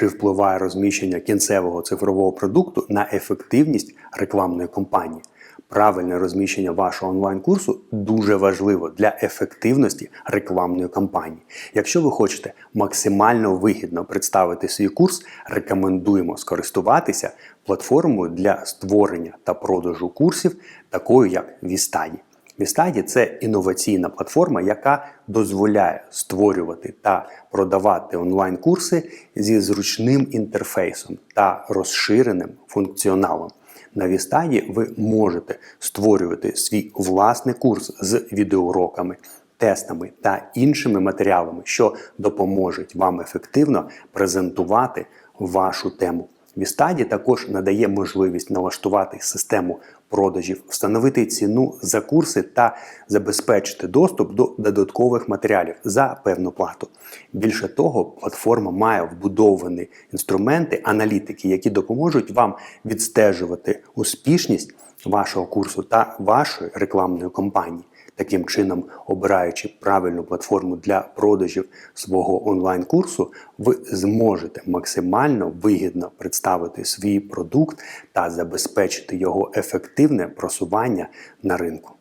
чи впливає розміщення кінцевого цифрового продукту на ефективність рекламної кампанії. Правильне розміщення вашого онлайн-курсу дуже важливо для ефективності рекламної кампанії. Якщо ви хочете максимально вигідно представити свій курс, рекомендуємо скористуватися платформою для створення та продажу курсів, такою як Вістаді. Вістаді це інноваційна платформа, яка дозволяє створювати та продавати онлайн-курси зі зручним інтерфейсом та розширеним функціоналом. На Вістаді ви можете створювати свій власний курс з відеоуроками, тестами та іншими матеріалами, що допоможуть вам ефективно презентувати вашу тему. Вістаді також надає можливість налаштувати систему продажів, встановити ціну за курси та забезпечити доступ до додаткових матеріалів за певну плату. Більше того, платформа має вбудовані інструменти аналітики, які допоможуть вам відстежувати успішність вашого курсу та вашої рекламної кампанії. Таким чином, обираючи правильну платформу для продажів свого онлайн-курсу, ви зможете максимально вигідно представити свій продукт та забезпечити його ефективне просування на ринку.